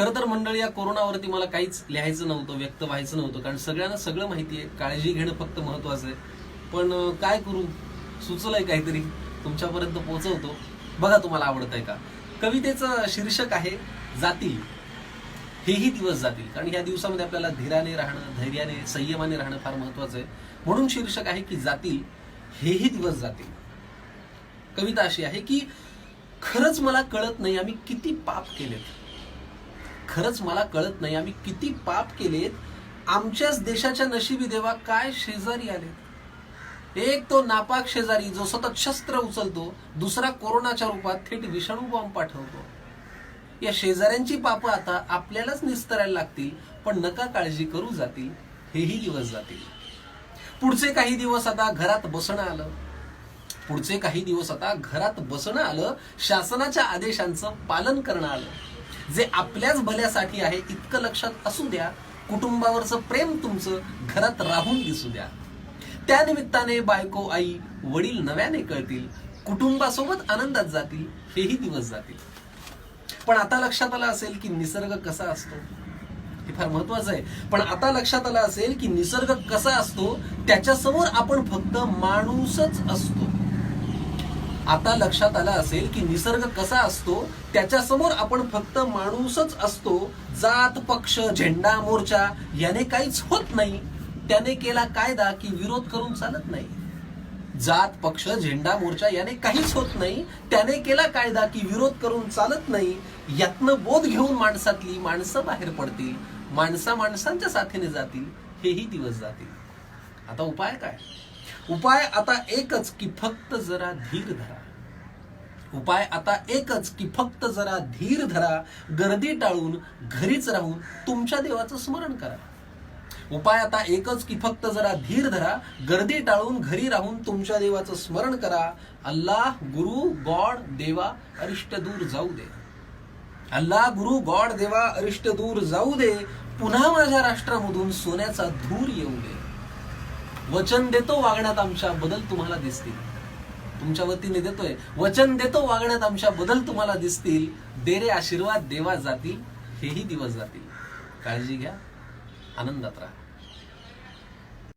खरं तर मंडळी या कोरोनावरती मला काहीच लिहायचं नव्हतं व्यक्त व्हायचं नव्हतं. कारण सगळ्यांना सगळं माहिती आहे. काळजी घेणं फक्त महत्वाचं आहे. पण काय करू? सुचलंय काहीतरी. तुमच्यापर्यंत पोहोचवतो. बघा तुम्हाला आवडत आहे का? कवितेचं शीर्षक आहे जातील. हेही दिवस जातील. कारण या दिवसामध्ये आपल्याला धीराने राहणं धैर्याने संयमाने राहणं फार महत्वाचं आहे. म्हणून शीर्षक आहे की जातील. हेही दिवस जातील. कविता अशी आहे की खरंच मला कळत नाही आम्ही किती पाप केलेत. खरंच मला कळत नाही आम्ही किती पाप केलेत. आमच्याच देशाच्या नशिबी देवा काय शेजारी आले एक तो नापाक शेजारी जो सतत शस्त्र उचलतो दुसरा कोरोनाच्या रूपात थेट विषाणू बॉम्ब पाठवतो. या शेजाऱ्यांची पाप आता आपल्यालाच निस्तरायला लागतील पण नका काळजी करू जातील हेही दिवस जातील. पुढचे काही दिवस आता घरात बसणं आलं. पुढचे काही दिवस आता घरात बसणं आलं शासनाच्या आदेशांचं पालन करणं आलं. जे आपल्याच भल्यासाठी आहे इतकं लक्षात असू द्या. कुटुंबावरचं प्रेम तुमचं घरात राहून दिसू द्या. त्या निमित्ताने बायको आई वडील नव्याने कळतील. कुटुंबासोबत आनंदात जातील हेही दिवस जातील. पण आता लक्षात आलं असेल की निसर्ग कसा असतो? हे फार महत्वाचं आहे. पण आता लक्षात आलं असेल की निसर्ग कसा असतो? त्याच्यासमोर आपण फक्त माणूसच असतो. आता लक्षात आलं असेल की निसर्ग कसा असतो त्याच्यासमोर आपण फक्त माणूसच असतो जात पक्ष झेंडा मोर्चा याने काहीच होत नाही. त्याने केला कायदा की विरोध करून चालत नाही. जात पक्ष झेंडा मोर्चा याने काहीच होत नाही. त्याने केला कायदा की विरोध करून चालत नाही. यातनं बोध घेऊन माणसातली माणसं बाहेर पडतील. माणसा माणसांच्या साथीने जातील. हेही दिवस जातील. आता उपाय काय? उपाय आता एकच की फक्त जरा धीर धरा. उपाय आता एकच की फक्त जरा धीर धरा गर्दी टाळून घरीच राहून तुमच्या देवाचं स्मरण करा. उपाय आता एकच की फक्त जरा धीर धरा गर्दी टाळून घरी राहून तुमच्या देवाचं स्मरण करा. अल्लाह गुरु गॉड देवा अरिष्ट दूर जाऊ दे. अल्लाह गुरु गॉड देवा अरिष्ट दूर जाऊ दे. पुन्हा माझ्या राष्ट्रामधून सोन्याचा धूर येऊ दे. वचन देतो वागण्यात आमच्या बदल तुम्हाला दिसतील. तुमच्या वतीने देतोय. वचन देतो वागण्यात आमच्या बदल तुम्हाला दिसतील. देरे आशीर्वाद देवा जातील हेही दिवस जातील. काळजी घ्या आनंदात राहा.